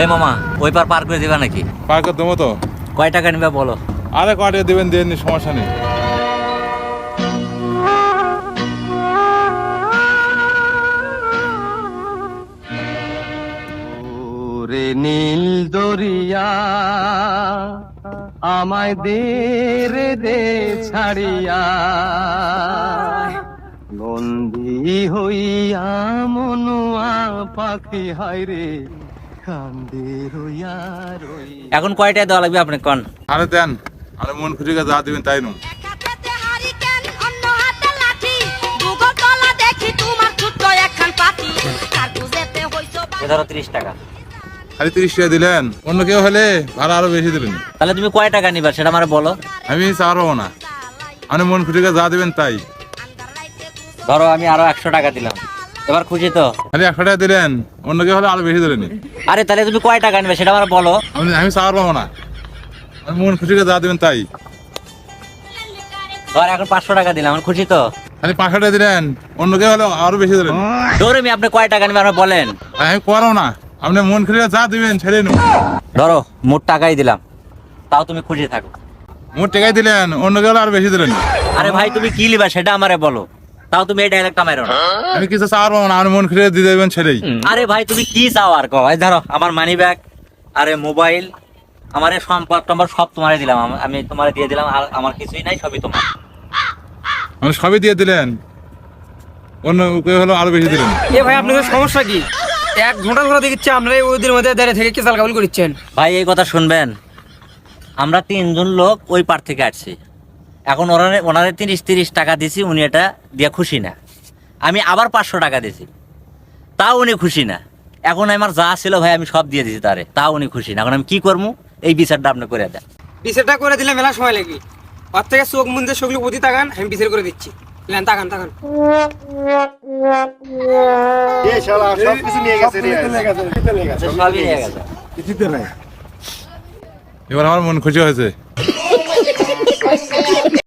এই মামা ওই পার পার করে দিবা নাকি? পার করে দেবো তো। কয় টাকা নিবে বলো? আরে কটা দেবেন দেন সমস্যা নেই। ওরে নীল দরিয়া আমায় দে রে দে ছাড়িয়া। বন্দি হইয়া মনুয়া পাখি হায় রে। এখন কয়টায় দেওয়া লাগবে আপনি কন? আরে দেন আরে মন খুশি যা দিবেন তাই ধরো ত্রিশ টাকা। খালি তিরিশ টাকা দিলেন অন্য কেউ হলে ভাড়া আরও বেশি দিবেন। তাহলে তুমি কয় টাকা নিবা সেটা আমার বলো। আমি না। আপনি মন খুশি যা দিবেন তাই। ধরো আমি আরও একশো টাকা দিলাম। এবার খুশি তো? খালি একশো টাকা দিলেন অন্য কেউ হলে আরও বেশি দিলেন। আরে তাহলে তুমি কয় টাকা নিবে সেটা আমার বলো। আমি আমি চাওয়ার পাবো না। আমি মন যা দিবেন তাই। ধর এখন পাঁচশো টাকা দিলাম আমার খুশি তো? খালি পাঁচশো টাকা দিলেন অন্য কেউ হলে আরও বেশি দিলেন। ধরো আপনি কয় টাকা নিবে আমার বলেন। আমি করাও না। আপনি মন খুশি যা দিবেন ছেড়ে নো ধরো মোট টাকাই দিলাম। তাও তুমি খুশি থাকো। মোট টাকাই দিলেন অন্য কেউ হলে আরও বেশি দিলেন। আরে ভাই তুমি কি লিবা সেটা আমারে বলো। তাও তুমি এই ডাইরেক্টটা মারো না। আমি কিছু চাওয়ার পাবো না মন দিয়ে দেবেন ছেড়েই আরে ভাই তুমি কি চাও আর কো? ভাই ধরো আমার মানি ব্যাগ আরে মোবাইল আমার এই সম্পদ টম্পদ সব তোমারে দিলাম। আমি তোমারে দিয়ে দিলাম আর আমার কিছুই নাই সবই তোমার। মানে সবই দিয়ে দিলেন? অন্য কেউ হলো আরও বেশি দিলেন। এ ভাই আপনাদের সমস্যা কি? এক ঘণ্টা ধরে দেখছি আপনারা ওদের মধ্যে দাঁড়িয়ে থেকে কেসাল কাবুল করছেন ভাই এই কথা শুনবেন। আমরা তিনজন লোক ওই পার থেকে আসছি। এখন ওনারে ওনারে তিরিশ তিরিশ টাকা দিছি উনি এটা দিয়ে খুশি না। আমি আবার পাঁচশো টাকা দিছি। তাও উনি খুশি না। এখন আমার যা ছিল ভাই আমি সব দিয়ে দিছি তারে। তাও উনি খুশি না। এখন আমি কি করব এই বিচারটা আপনি করে দেন। বিচারটা করে দিলে মেলা সময় লাগবে ওর থেকে চোখ মুন্দে সেগুলো প্রতি তাকান আমি বিচার করে দিচ্ছি। লেন তাকান তাকান। সবই নিয়ে গেছে এবার আমার মন খুশি হয়েছে।